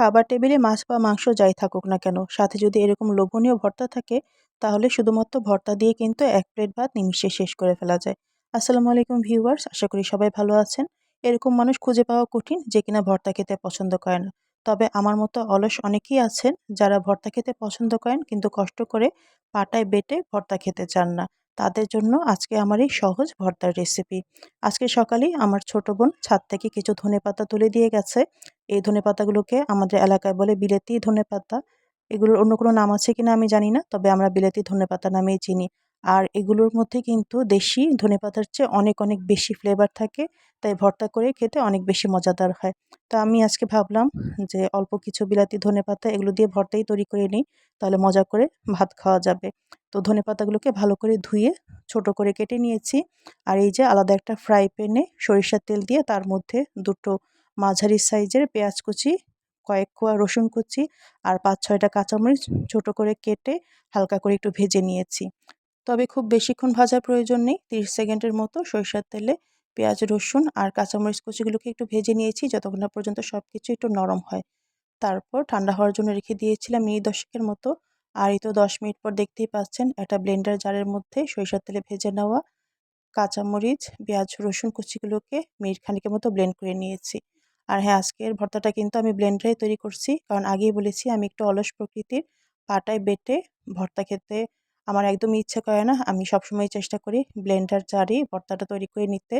খাবার টেবিলে মাছ বা মাংস যাই থাকুক না কেন, সাথে যদি এরকম লোভনীয় ভর্তা থাকে, তাহলে শুধুমাত্র ভর্তা দিয়ে কিন্তু এক প্লেট ভাত নিমিশে শেষ করে ফেলা যায়। আসসালামু আলাইকুম ভিউয়ার্স, আশা করি সবাই ভালো আছেন। এরকম মানুষ খুঁজে পাওয়া কঠিন যে কিনা ভর্তা খেতে পছন্দ করে না। তবে আমার মতো অলস অনেকেই আছেন যারা ভর্তা খেতে পছন্দ করেন কিন্তু কষ্ট করে পাটায় বেটে ভর্তা খেতে চান না। তাদের জন্য আজকে আমার এই সহজ ভর্তার রেসিপি আজকে সকালেই আমার ছোট বোন ছাদ থেকে কিছু ধনে পাতা তুলে দিয়ে গেছে। এই ধনে পাতাগুলোকে আমাদের এলাকায় বলে বিলেতি ধনে পাতা। এগুলোর অন্য কোনো নাম আছে কিনা আমি জানি না, তবে আমরা বিলেতি ধনে পাতা নামেই চিনি। আর এগুলোর মধ্যে কিন্তু দেশি ধনে পাতার চেয়ে অনেক অনেক বেশি ফ্লেভার থাকে, তাই ভর্তা করে খেতে অনেক বেশি মজাদার হয়। তো আমি আজকে ভাবলাম যে অল্প কিছু বিলাতি ধনে পাতা এগুলো দিয়ে ভর্তাই তৈরি করে নিই, তাহলে মজা করে ভাত খাওয়া যাবে। তো ধনে পাতাগুলোকে ভালো করে ধুয়ে ছোট করে কেটে নিয়েছি, আর এই যে আলাদা একটা ফ্রাই প্যানে সরিষার তেল দিয়ে তার মধ্যে দুটো মাঝারি সাইজের পেঁয়াজ কুচি, কয়েক কোয়া রসুন কুচি, আর পাঁচ, ছয়টা কাঁচামরিচ ছোট করে কেটে হালকা করে একটু ভেজে নিয়েছি। তবে খুব বেশিক্ষণ ভাজার প্রয়োজন নেই। তিরিশ সেকেন্ডের মতো সরিষার তেলে পেঁয়াজ, রসুন আর কাঁচামরিচ কুচিগুলোকে একটু ভেজে নিয়েছি, যতক্ষণ না পর্যন্ত সব কিছু একটু নরম হয়। তারপর ঠান্ডা হওয়ার জন্য রেখে দিয়েছিলাম মিনিট দশেকের মতো। আর এই তো দশ মিনিট পর দেখতেই পাচ্ছেন, একটা ব্লেন্ডার জারের মধ্যে সরিষার তেলে ভেজে নেওয়া কাঁচামরিচ, পেঁয়াজ, রসুন কুচিগুলোকে মিনিট খানিকের মতো ব্লেন্ড করে নিয়েছি। আর হ্যাঁ আজকের ভর্তাটা কিন্তু আমি ব্লেন্ডারে তৈরি করছি। কারণ আগেই বলেছি, আমি একটু অলস প্রকৃতির পাটায় বেটে ভর্তা খেতে আমার একদমই ইচ্ছা করে না। আমি সবসময় চেষ্টা করি ব্লেন্ডার জারি, ভর্তাটা তৈরি করে নিতে।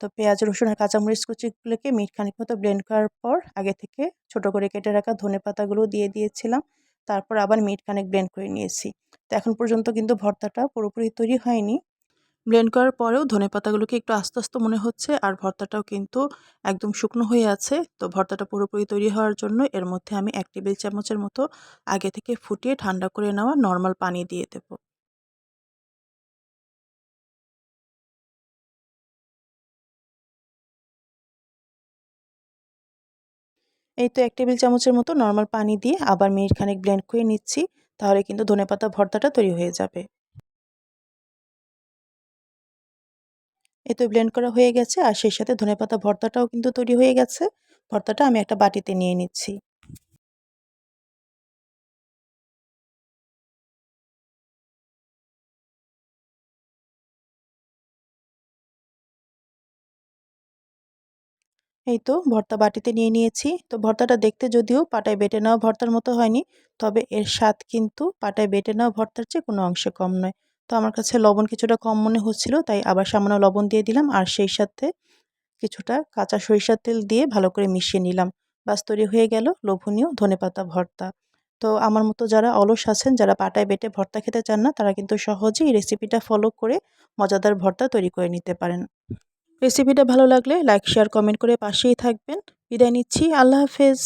তো পেঁয়াজ, রসুন আর কাঁচামরিচ কুচিগুলোকে মিট খানিক মতো ব্লেন্ড করার পর আগে থেকে ছোট করে কেটে রাখা ধনে পাতাগুলো দিয়ে দিয়েছিলাম। তারপর আবার মিট খানিক ব্লেন্ড করে নিয়েছি। তো এখন পর্যন্ত কিন্তু ভর্তাটা পুরোপুরি তৈরি হয়নি। ব্লেন্ড করার পরেও ধনে পাতাগুলোকে একটু আস্তে আস্তে মনে হচ্ছে, আর ভর্তাটাও কিন্তু একদম শুকনো হয়ে আছে। তো ভর্তাটা পুরোপুরি তৈরি হওয়ার জন্য এর মধ্যে আমি এক টেবিল চামচের মতো আগে থেকে ফুটিয়ে ঠান্ডা করে নেওয়া নর্মাল পানি দিয়ে দেব। এই তো এক টেবিল চামচের মতো নর্মাল পানি দিয়ে আবার মিনিট খানিক ব্লেন্ড করে নিচ্ছি, তাহলে কিন্তু ধনেপাতা ভর্তাটা তৈরি হয়ে যাবে। এ তো ব্লেন্ড করা হয়ে গেছে। আর সেই সাথে ধনেপাতা ভর্তাটাও কিন্তু তৈরি হয়ে গেছে। ভর্তাটা আমি একটা বাটিতে নিয়ে নিচ্ছি। এই তো ভর্তা বাটিতে নিয়ে নিয়েছি। তো ভর্তাটা দেখতে যদিও পাটায় বেটে নেওয়া ভর্তার মতো হয়নি, তবে এর স্বাদ কিন্তু পাটায় বেটে নেওয়া ভর্তার চেয়ে কোনো অংশে কম নয়। তো আমার কাছে লবণ কিছুটা কম মনে হচ্ছিল, তাই আবার সামান্য লবণ দিয়ে দিলাম আর সেই সাথে কিছুটা কাঁচা সরিষার তেল দিয়ে ভালো করে মিশিয়ে নিলাম। বাস তৈরি হয়ে গেল লোভনীয় ধনেপাতা ভর্তা। তো আমার মতো যারা অলস আছেন, যারা পাটায় বেটে ভর্তা খেতে চান না, তারা কিন্তু সহজেই রেসিপিটা ফলো করে মজাদার ভর্তা তৈরি করে নিতে পারেন। রেসিপিটা ভালো লাগলে লাইক শেয়ার কমেন্ট করে পাশেই থাকবেন। বিদায় নিচ্ছি, আল্লাহ হাফেজ।